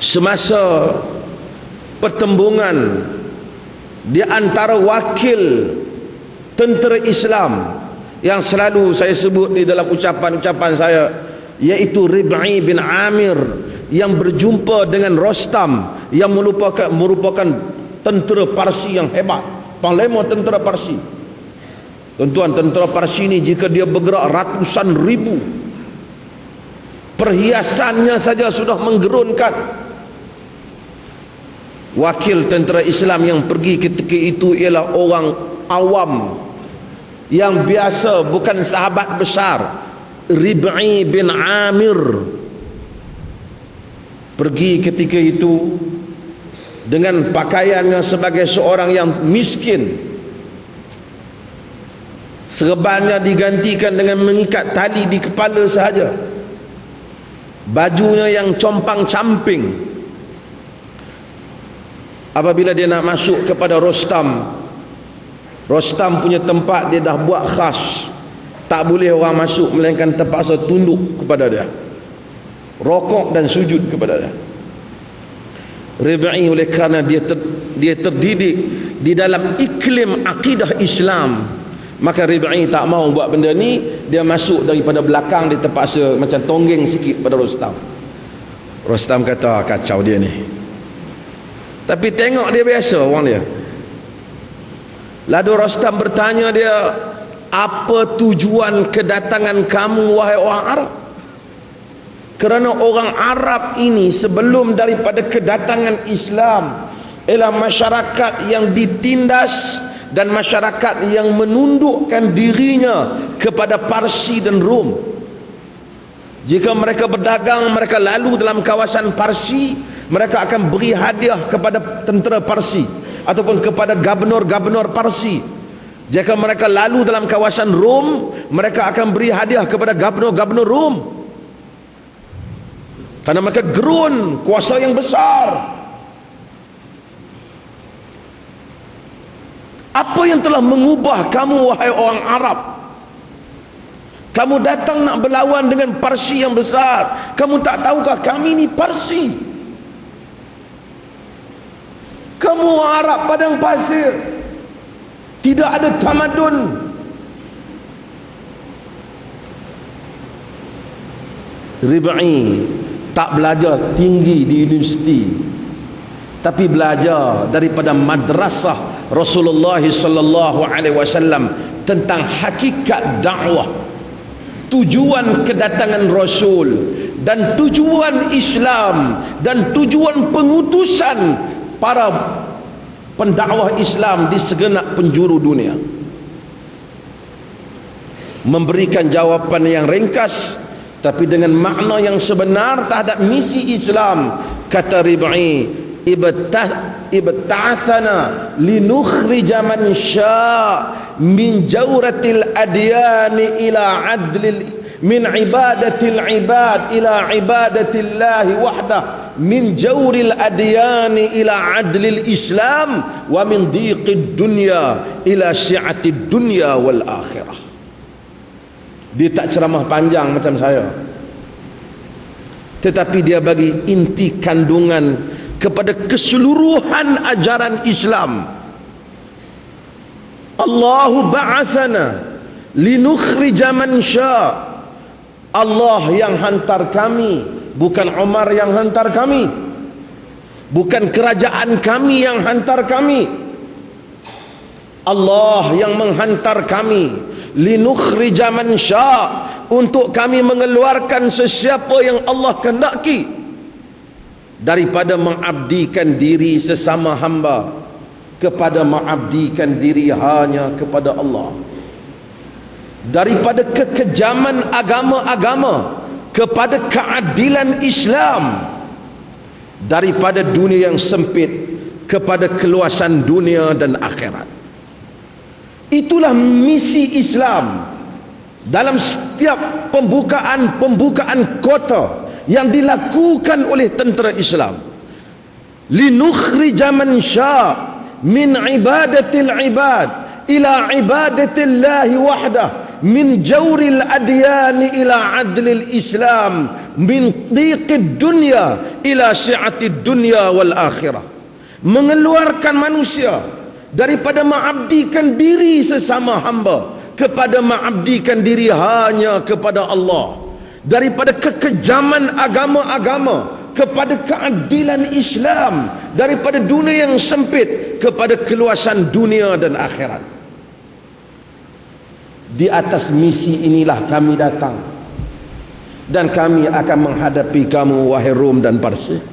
semasa pertembungan di antara wakil tentera Islam yang selalu saya sebut di dalam ucapan-ucapan saya iaitu Rib'i bin Amir yang berjumpa dengan Rostam yang merupakan merupakan tentera Parsi yang hebat panglima tentera Parsi. Tuan-tuan tentera Parsi ni jika dia bergerak ratusan ribu perhiasannya saja sudah menggerunkan wakil tentera Islam yang pergi ketika itu ialah orang awam yang biasa bukan sahabat besar. Rib'i bin Amir pergi ketika itu dengan pakaiannya sebagai seorang yang miskin. Serbannya digantikan dengan mengikat tali di kepala sahaja. Bajunya yang compang camping apabila dia nak masuk kepada Rostam Rostam punya tempat dia dah buat khas. Tak boleh orang masuk melainkan terpaksa tunduk kepada dia. Rokok dan sujud kepada dia. Ribai oleh kerana dia ter, dia terdidik di dalam iklim akidah Islam. Maka Ribai tak mau buat benda ni dia masuk daripada belakang dia terpaksa macam tonggeng sikit pada Rostam. Rostam kata kacau dia ni tapi tengok dia biasa orang dia. Lalu Rostam bertanya dia, apa tujuan kedatangan kamu wahai orang Arab? Kerana orang Arab ini sebelum daripada kedatangan Islam ialah masyarakat yang ditindas dan masyarakat yang menundukkan dirinya kepada Parsi dan Rom. Jika mereka berdagang, mereka lalu dalam kawasan Parsi, mereka akan beri hadiah kepada tentera Parsi ataupun kepada gubernur-gubernur Parsi. Jika mereka lalu dalam kawasan Rom mereka akan beri hadiah kepada gubernur-gubernur Rom. Karena mereka gerun kuasa yang besar. Apa yang telah mengubah kamu wahai orang Arab? Kamu datang nak berlawan dengan Parsi yang besar. Kamu tak tahukah kami ni Parsi kamu Arab padang pasir. Tidak ada tamadun. Ribai tak belajar tinggi di universiti tapi belajar daripada madrasah Rasulullah sallallahu alaihi wasallam tentang hakikat dakwah tujuan kedatangan rasul dan tujuan Islam dan tujuan pengutusan para pendakwah Islam di segenap penjuru dunia. Memberikan jawapan yang ringkas tapi dengan makna yang sebenar terhadap misi Islam. Kata Rib'i ibta'athana linukhrija man sya' min jawratil adyani ila adlil min ibadatil ibad ila ibadatillahi wahdah min jawril adyani ila adlil islam wa min dhiqid dunya ila si'atid dunya wal akhirah. Dia tak ceramah panjang macam saya. Tetapi dia bagi inti kandungan kepada keseluruhan ajaran Islam. Allahu ba'athana linukhrija man syaa. Allah yang hantar kami bukan Umar yang hantar kami. Bukan kerajaan kami yang hantar kami. Allah yang menghantar kami. Linukhrija man sya' untuk kami mengeluarkan sesiapa yang Allah kehendaki daripada mengabdikan diri sesama hamba kepada mengabdikan diri hanya kepada Allah. Daripada kekejaman agama-agama kepada keadilan Islam daripada dunia yang sempit kepada keluasan dunia dan akhirat. Itulah misi Islam dalam setiap pembukaan-pembukaan kota yang dilakukan oleh tentera Islam. Linukhrija man sya' min ibadatil ibad ila ibadatillahi wahdah min jawril adyani ila adlil islam min diqid dunya ila si'atid dunya wal akhirah. Mengeluarkan manusia daripada mengabdikan diri sesama hamba kepada mengabdikan diri hanya kepada Allah. Daripada kekejaman agama-agama kepada keadilan Islam daripada dunia yang sempit kepada keluasan dunia dan akhirat di atas misi inilah kami datang. Dan kami akan menghadapi kamu wahai Rom dan Parsi